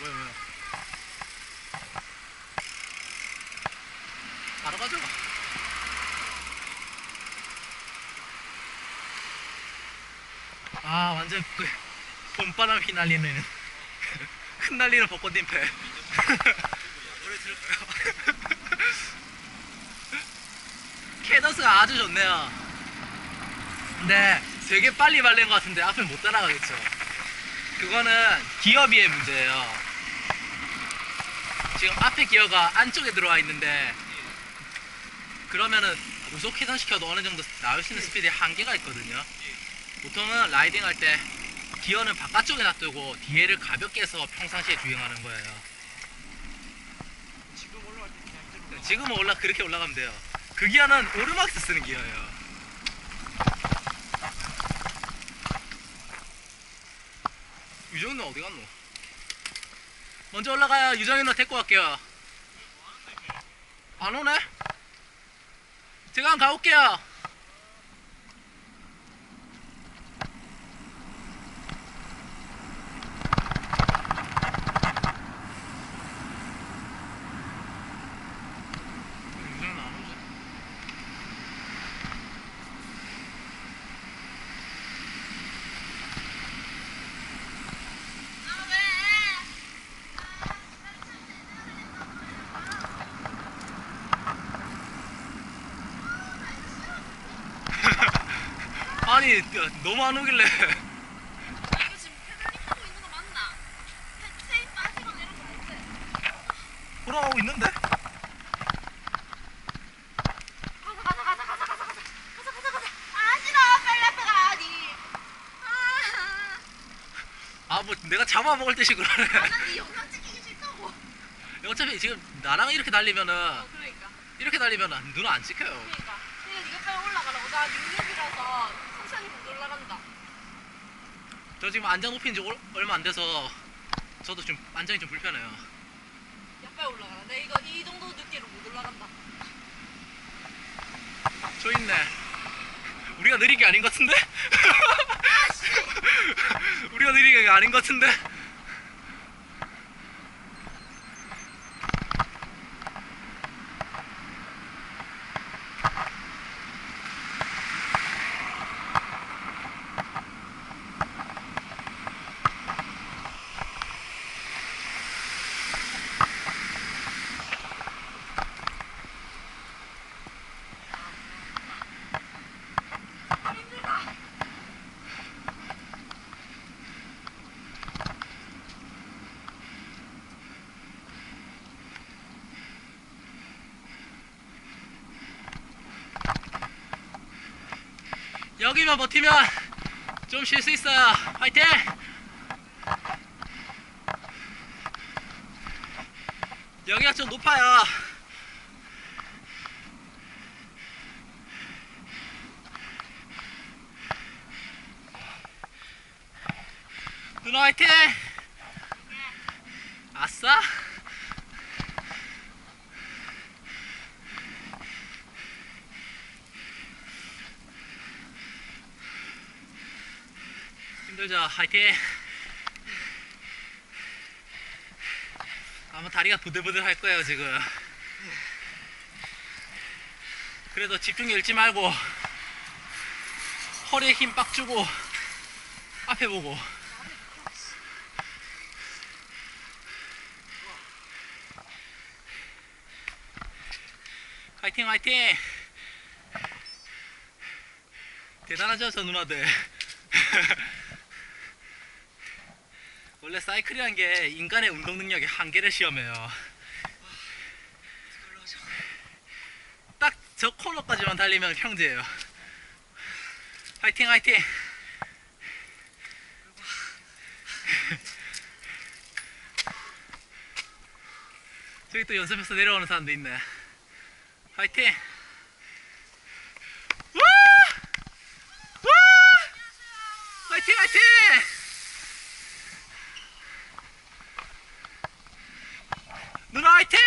뭐야 뭐야 바로 가져가 아 완전 그 봄바람 휘날리는 그 큰 날리는 벚꽃잎에. 노래 들을까요? 캐더스가 아주 좋네요. 근데 되게 빨리 발린 것 같은데 앞을 못 따라가겠죠. 그거는 기어비의 문제예요. 지금 앞에 기어가 안쪽에 들어와 있는데 그러면은 우속 회전시켜도 어느 정도 나올 수 있는 스피드에 한계가 있거든요 보통은 라이딩 할 때 기어는 바깥쪽에 놔두고 뒤에를 가볍게 해서 평상시에 주행하는 거예요. 지금 올라갈 때 그냥 지금은 올라 그렇게 올라가면 돼요. 그 기어는 오르막스 쓰는 기어예요. 유정이 어디 갔노? 먼저 올라가요. 유정이 너 데리고 갈게요. 안 오네? 제가 한번 가볼게요. 유정이 안 오지? 아니 너무 안 오길래 이거 지금 패드립 하고 있는 거 맞나? 패- 체인 빠지거나 이런 거 아닌데? 돌아가고 있는데? 가자 가자 가자 가자 가자 가자 가자 가자 가자 아 싫어 빨리 앞에 가야지 아아뭐 내가 잡아먹을 듯이 그러네 이 영상 찍히기 싫다고 어차피 지금 나랑 이렇게 달리면은 어 그러니까 이렇게 달리면은 눈안 찍혀요 그러니까 그냥 네가 빨리 올라가라고 나 6렙이라서 천천히 못 올라간다 저 지금 안장 높인 지 올- 얼마 안 돼서 저도 좀 안장이 좀 불편해요. 야 빨리 올라가라. 내 이거 이 정도 늦게로 못 올라간다. 저 있네. 우리가 느린 게 아닌 것 같은데? 우리가 느린 게 아닌 것 같은데? 여기만 버티면 좀 쉴 수 있어요 화이팅! 여기가 좀 높아요 누나 화이팅! 아싸! 힘들죠 화이팅! 아마 다리가 부들부들 할 거예요 지금. 그래도 집중 잃지 말고 허리에 힘 빡 주고 앞에 보고. 화이팅 화이팅. 대단하죠 저 누나들 원래 사이클이란 게 인간의 운동 능력의 한계를 시험해요. 딱 저 코너까지만 달리면 평지예요. 화이팅 화이팅! 저기 또 연습해서 내려오는 사람도 있네. 화이팅 와! 와! 화이팅 화이팅 누나 화이팅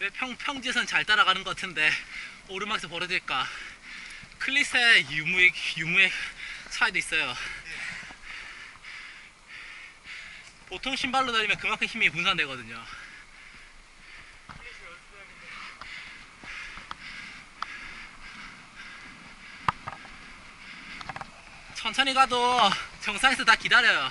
왜 평, 평지에선 잘 따라가는 것 같은데 오르막에서 벌어질까? 클릿의 유무의 유무의 차이도 있어요. 보통 신발로 다니면 그만큼 힘이 분산되거든요. 천천히 가도 정상에서 다 기다려요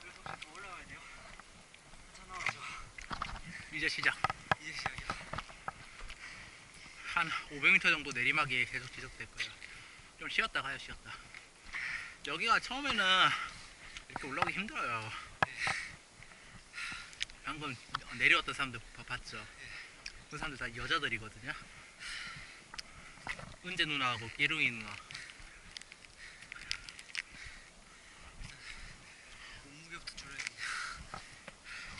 그래서 더 올라가야 돼요. 한참 남았죠. 이제 시작 이제 시작이야. 한 500m 정도 내리막이 계속 지속될 거예요. 좀 쉬었다 가요, 쉬었다. 여기가 처음에는 이렇게 올라오기 힘들어요. 방금 내려왔던 사람들 봐- 봤죠? 그 사람들 다 여자들이거든요. 은재 누나하고 예룽이 누나. 몸무게부터 줄여야 돼.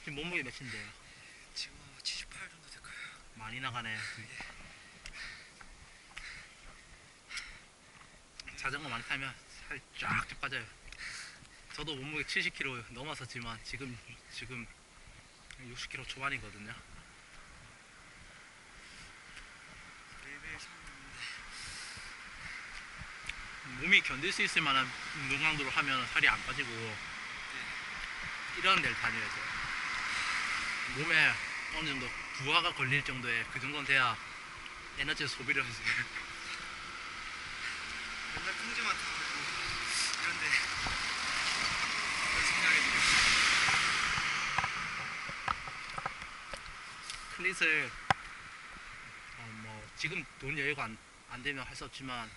지금 몸무게 몇인데요? 지금 아마 78 정도 될 거예요. 많이 나가네. 자전거 많이 타면 살 쫙쫙 빠져요. 저도 몸무게 70kg 넘었었지만 지금 지금 60kg 초반이거든요. 3인데 몸이 견딜 수 있을 만한 운동 강도로 하면 살이 안 빠지고 이런 데를 다녀야죠. 몸에 어느 정도 부하가 걸릴 정도의 그 정도는 돼야 에너지 소비를 하지. 맨날 평지만 타가지고 이런데 그런 생각이 들어요. 클릿을 어, 뭐 지금 돈 여유가 안, 안 되면 할 수 없지만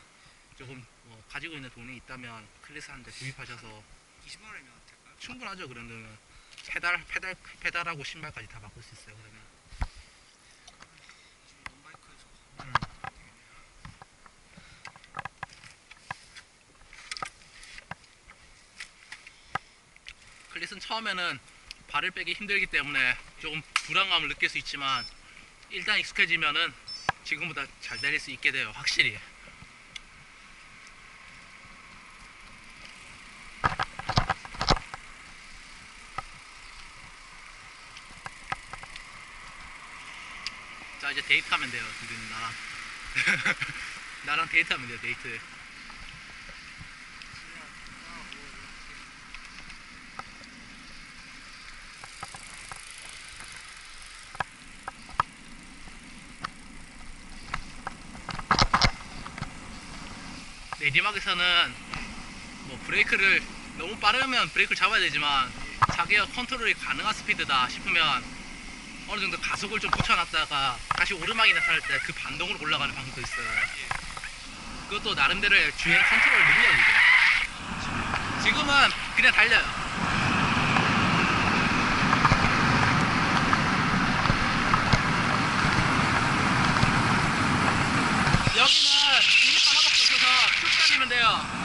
조금 뭐 가지고 있는 돈이 있다면 클릿을 한 대 구입하셔서 20만 원이면 될까요? 충분하죠 그러면 페달 페달 페달하고 신발까지 다 바꿀 수 있어요 그러면. 클릿은 처음에는 발을 빼기 힘들기 때문에 조금 불안감을 느낄 수 있지만 일단 익숙해지면은 지금보다 잘 다닐 수 있게 돼요 확실히 데이트하면 돼요 지금 나랑 나랑 데이트하면 돼요 데이트. 내리막에서는 뭐 브레이크를 너무 빠르면 브레이크를 잡아야 되지만 자기가 컨트롤이 가능한 스피드다 싶으면 어느 정도 가속을 좀 붙여놨다가 다시 오르막이 나타날 때그 반동으로 올라가는 방법도 있어요. 그것도 나름대로의 주행 컨트롤 능력이죠. 지금은 그냥 달려요. 여기는 길이 하나밖에 없어서 쭉 달리면 돼요.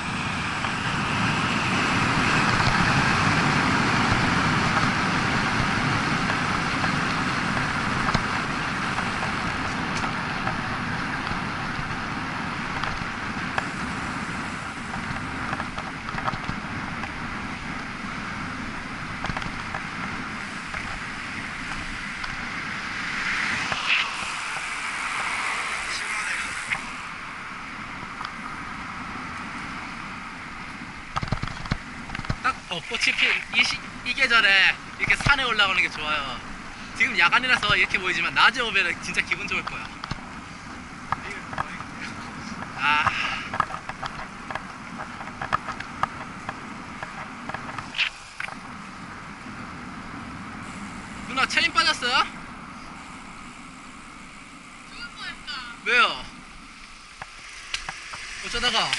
딱 벚 꽃이 핀 이, 시, 이 계절에 이렇게 산에 올라가는 게 좋아요. 지금 야간이라서 이렇게 보이지만 낮에 오면 진짜 기분 좋을 거야. 아. 누나 체인 빠졌어요? 죽을 뻔했다. 왜요? 어쩌다가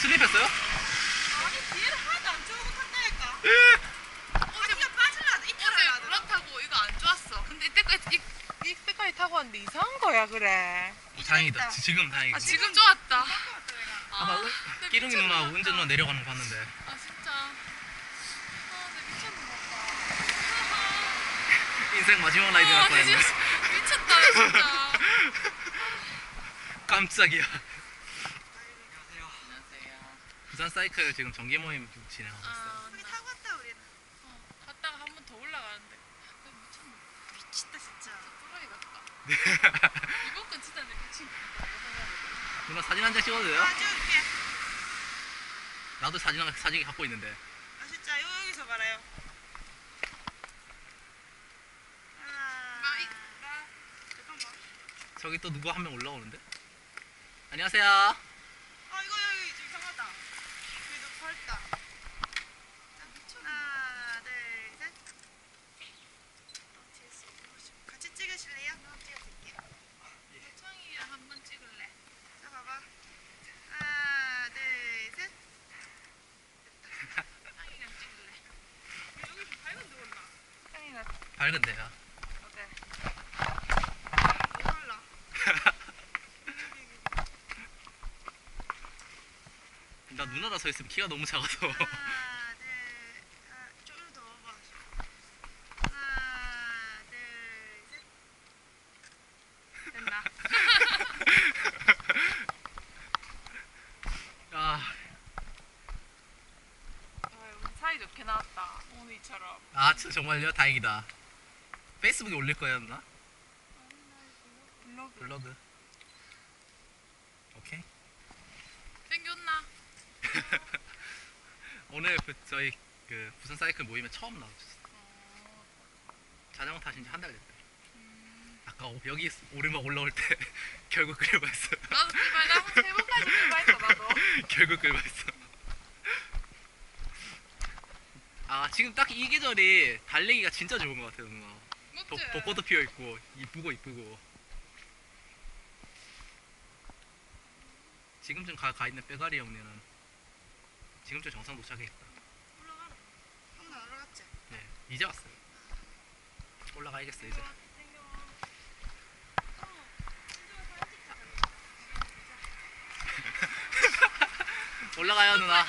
슬립했어요? 아니 뒤에를 하나도 안 주고 탄다니까 에? 어제 그냥 빠질라 이탈하려 그렇다고 이거 이때까지 이, 이때까지 타고 왔는데 이상한 거야 그래. 다행이다. 지- 지금 다행이고. 아 지금 좋았다. 아, 나 끼릉이 미쳤나 누나 보다. 은재 누나 내려가는 거 봤는데 아 진짜. 아 나 미쳤나 봐. 인생 마지막 라이딩 할 아, 나 뻔했네. 진짜 미쳤다 진짜. 깜짝이야. 안녕하세요. 안녕하세요. 부산 사이클 지금 정기 모임 진행하고 있어요. 아, 우리 나, 타고 왔다 우리는. 어, 갔다가 한 번 더 올라가는데. 나 미쳤나. 미친다 진짜. 또라이 같다. 이번 건 진짜 내 미친 거다. 이거 생각해보니까. 누나 사진 한 장 찍어도 돼요? 아 찍어줄게. 나도 사진 한 사진 갖고 있는데. 아 진짜 요 여기서 말아요. 아. 나, 이, 나 잠깐만. 저기 또 누구 한 명 올라오는데? 안녕하세요. 아 이거 여기 좀 이상하다. 그래도 벌다. 하나, 둘, 셋. 어, 뒤에 있어. 같이 찍으실래요? 어, 찍어줄게요. 창이랑 한 번 찍을래. 자 봐봐. 하나, 둘, 셋. 창이랑 찍을래. 여기 좀 밝은데 올라. 창이가 밝은데요. 어때? 못 올라. 나 누나랑 서 있으면 키가 너무 작아서. 아. 됐나? 아, 아, 우리 사이 좋게 나왔다. 오늘처럼. 아 진짜 정말요? 다행이다. 페이스북에 올릴 누나? 블로그. 블로그. 오케이. 생겼나? 오늘 그 저희 그 부산 사이클 모임에 처음 나오셨어요. 자전거 타신 지 한 달 됐대. 아까 오- 여기 오르막 올라올 때 결국 끌려봤어요. 나도 그말 나세 번까지 그말했어 나도. 결국 끌려봤어. 아 지금 딱 이 계절이 달리기가 진짜 좋은 것 같아요 누나. 벚- 맞지? 벚꽃도 피어 있고 이쁘고 이쁘고. 지금쯤 가, 가 있는 빼가리 형네는 지금쯤 정상 도착했다. 올라가라. 형나 올라갔지? 네, 이제 왔어요. 올라가야겠어 이제. 올라가요 누나.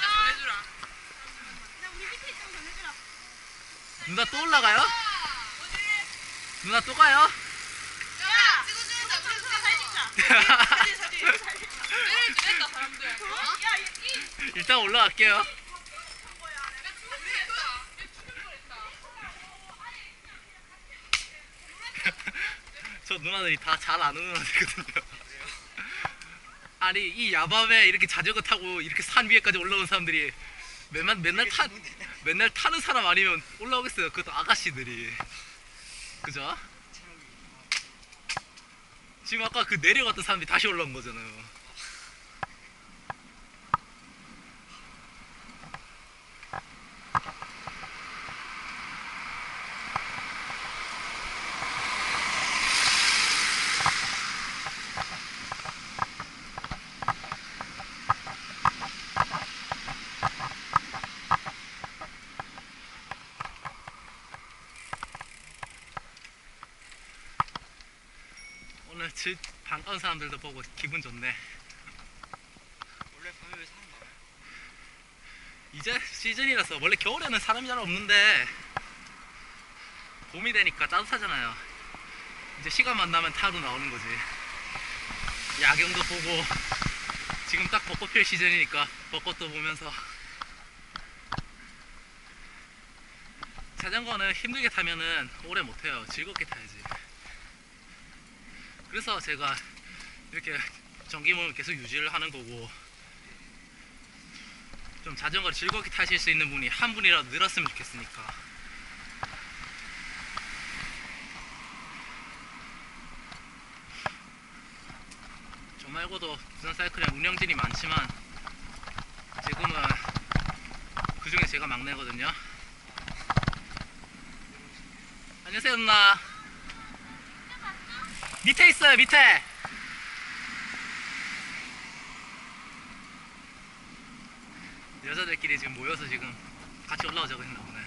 누나 또 올라가요? 누나 또 가요? 야! 찍어주자. 우리 둘이 사진 찍자. 사진, 사진, 사진. 내릴 줄 했다 사람들. 어? 야, 이, 이. 일단 올라갈게요. 내가 죽을 뻔했다. 내가 죽을 뻔했다. 저 누나들이 다 잘 아는 누나들거든요. 아니 이 야밤에 이렇게 자전거 타고 이렇게 산 위에까지 올라온 사람들이 맨날 맨날 타 맨날 타는 사람 아니면 올라오겠어요. 그것도 아가씨들이. 그죠? 지금 아까 그 내려갔던 사람들이 다시 올라온 거잖아요. 오늘 집 반가운 사람들도 보고 기분 좋네. 원래 밤에 왜 사람 많아요? 이제 시즌이라서 원래 겨울에는 사람이 잘 없는데 봄이 되니까 따뜻하잖아요. 이제 시간만 나면 타러 나오는 거지. 야경도 보고 지금 딱 벚꽃 필 시즌이니까 벚꽃도 보면서 자전거는 힘들게 타면은 오래 못 타요. 즐겁게 타야지. 그래서 제가 이렇게 모임 계속 유지를 하는 거고 좀 자전거를 즐겁게 타실 수 있는 분이 한 분이라도 늘었으면 좋겠으니까. 저 말고도 부산 사이클에 운영진이 많지만 지금은 그 중에 제가 막내거든요. 안녕하세요 누나. 밑에 있어요 밑에. 여자들끼리 지금 모여서 지금 같이 올라오자고 했나 보네.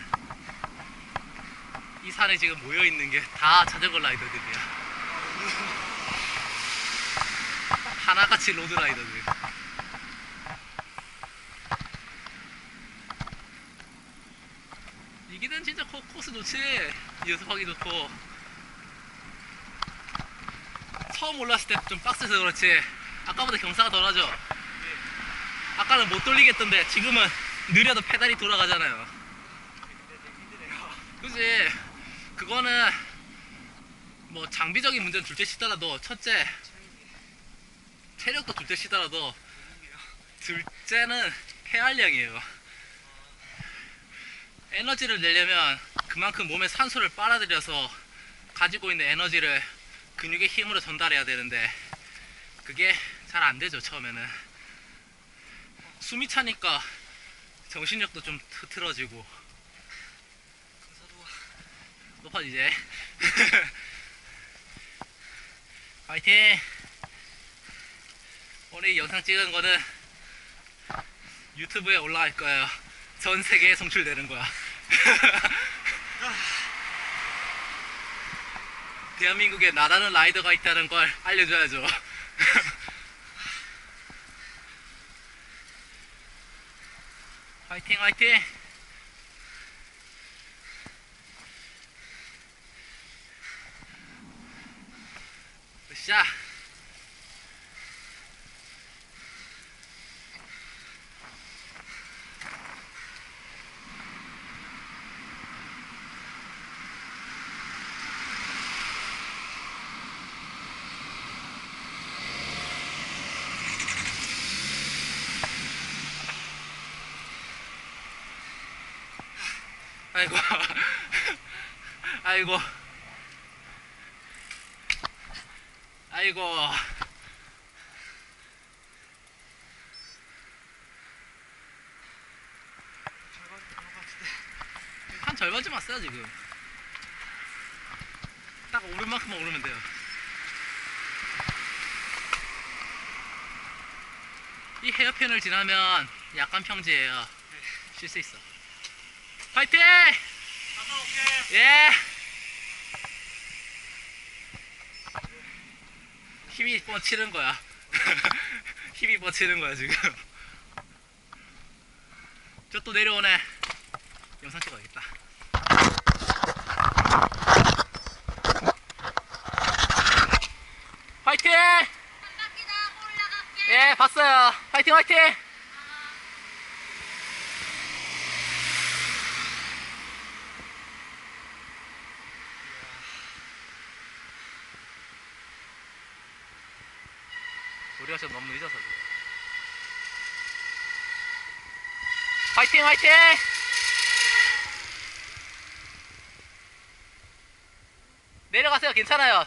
이 산에 지금 모여 있는 게 다 자전거 라이더들이야. 하나같이 로드 라이더들. 이기는 진짜 코, 코스 좋지. 연습하기 좋고. 처음 올랐을 때 좀 빡세서 그렇지. 아까보다 경사가 덜하죠. 아까는 못 돌리겠던데 지금은 느려도 페달이 돌아가잖아요. 그지? 그거는 뭐 장비적인 문제는 둘째 치더라도 첫째 체력도 둘째 치더라도 둘째는 폐활량이에요. 에너지를 내려면 그만큼 몸에 산소를 빨아들여서 가지고 있는 에너지를 근육의 힘으로 전달해야 되는데 그게 잘 안 되죠 처음에는. 숨이 차니까 정신력도 좀 흐트러지고. 높아지지 파이팅! 오늘 이 영상 찍은 거는 유튜브에 올라갈 거예요. 전 세계에 송출되는 거야 대한민국에 나라는 라이더가 있다는 걸 알려줘야죠. 화이팅 화이팅! 으쌰 아이고 아이고 아이고. 한 절반쯤 왔어요 지금 딱 오를 만큼만 오르면 돼요 이 헤어핀을 지나면 약간 평지예요 쉴 수 있어 파이팅! 예! 힘이 뻗치는 거야. 힘이 뻗치는 거야 지금. 저 또 내려오네. 영상 찍어야겠다. 화이팅! 예 봤어요. 화이팅 화이팅! 우리가 지금 너무 늦어서 지금. 화이팅 화이팅! 내려가세요 괜찮아요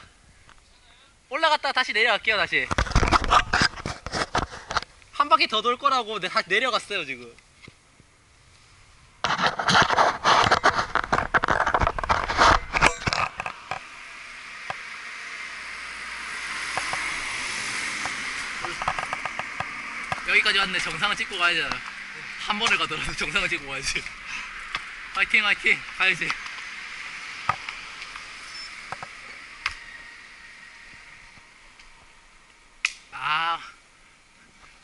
올라갔다 다시 내려갈게요 다시 한 바퀴 더 돌 거라고 내- 내려갔어요 지금 왔네 정상을 찍고 가야지 한 번을 가더라도 정상을 찍고 가야지. 화이팅 화이팅. 가야지. 아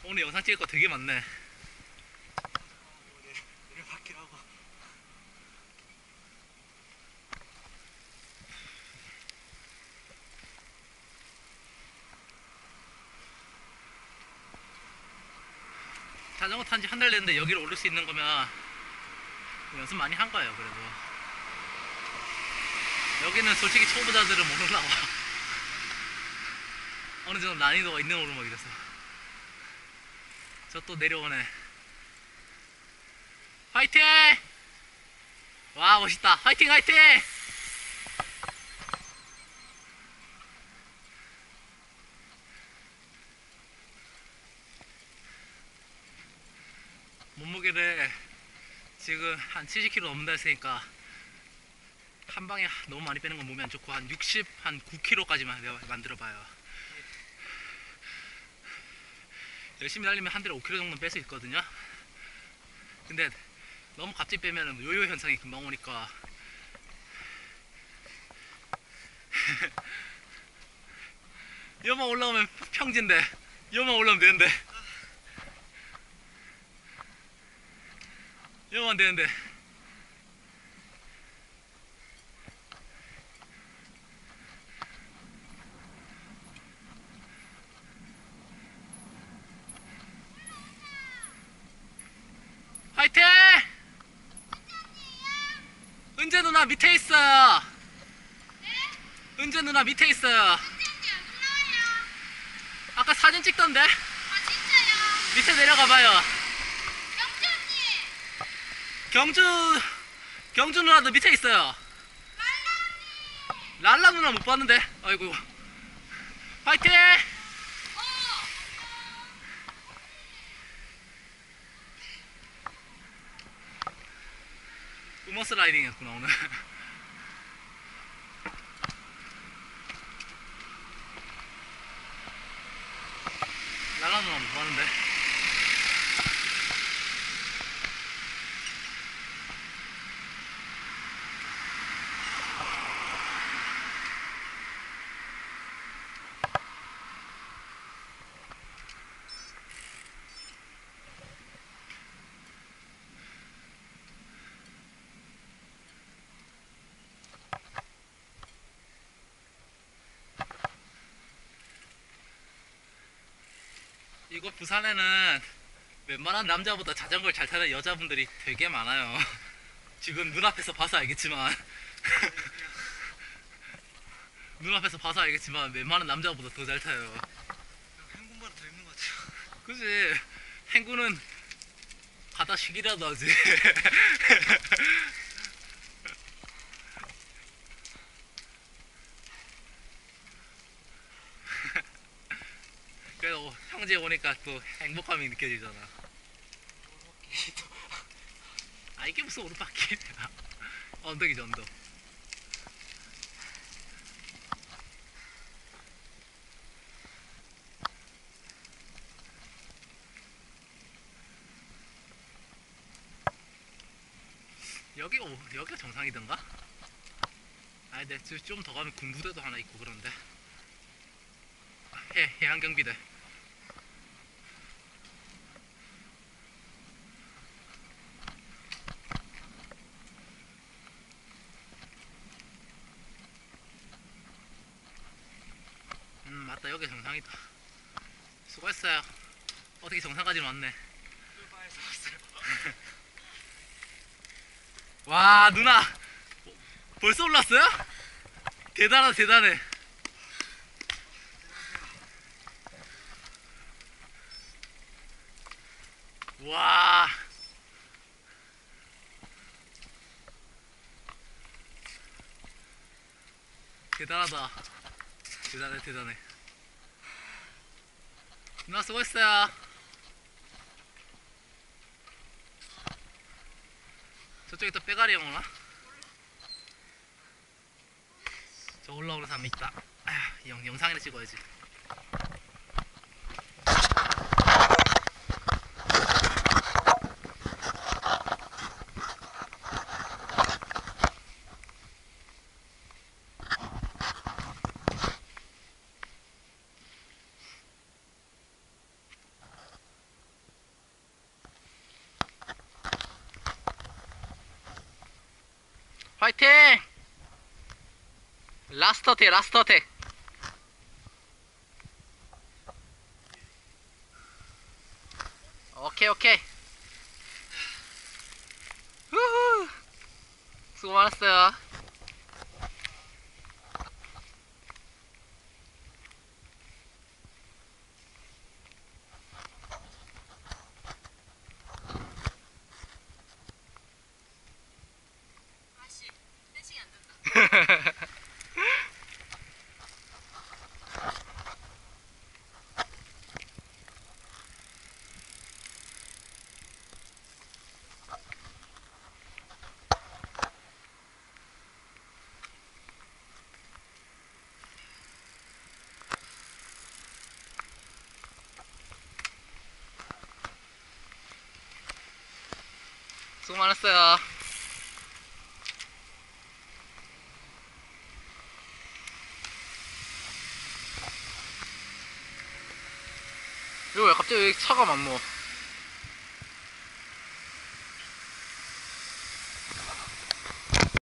오늘 영상 찍을 거 되게 많네 내려갈게라고. 자전거 탄지 한 달 됐는데 여기를 오를 수 있는 거면 연습 많이 한 거예요 그래도. 여기는 솔직히 초보자들은 못 올라와 어느 정도 난이도가 있는 오르막이라서. 저 또 내려오네. 화이팅! 와 멋있다. 화이팅 화이팅! 몸무게를 지금 한 70kg 넘는다 했으니까 한 방에 너무 많이 빼는 건 몸에 안 좋고 한 60, 한 9kg까지만 만들어 봐요. 열심히 달리면 한 달에 5kg 정도 뺄 수 있거든요. 근데 너무 갑자기 빼면 요요 현상이 금방 오니까 여만 올라오면 평지인데 여만 올라오면 되는데 여만 되는데 화이팅! 은재 누나 밑에 있어요. 은재 누나 밑에 있어요. 아까 사진 찍던데? 밑에 내려가 봐요. 경주 경주 누나도 밑에 있어요. 랄라 누나 못 봤는데. 아이고. 화이팅! 우머스 라이딩 했구나 오늘. 랄라 누나 못 봤는데. 이곳 부산에는 웬만한 남자보다 자전거를 잘 타는 여자분들이 되게 많아요. 지금 눈앞에서 봐서 알겠지만 눈앞에서 봐서 알겠지만 웬만한 남자보다 더 잘 타요. 행군보다 더 힘든 것 같아요. 그지? 행구는 가다 쉬기라도 하지. 형제 오니까 또 행복감이 느껴지잖아. 아 이게 무슨 오르막길이야. 언덕이죠 언덕. 여기 오 여기가 정상이던가? 아니 근데 좀더 가면 군부대도 하나 있고 그런데 해 해안경비대 맞다. 여기 정상이다. 수고했어요. 어떻게 정상까지 왔네. 와 누나. 벌써 올랐어요? 대단하다 대단해. 와. 대단하다. 대단해 대단해 누나 수고했어요 저쪽에 또 빼가리 형 오나? 저 올라오는 사람 있다. 아휴, 영, 영상이나 찍어야지. 화이팅! 라스트 어택, 라스트 어택. 오케이, 오케이. 후후. 수고 많았어요. 수고 많았어요. 이거 왜 갑자기 왜 차가 많모?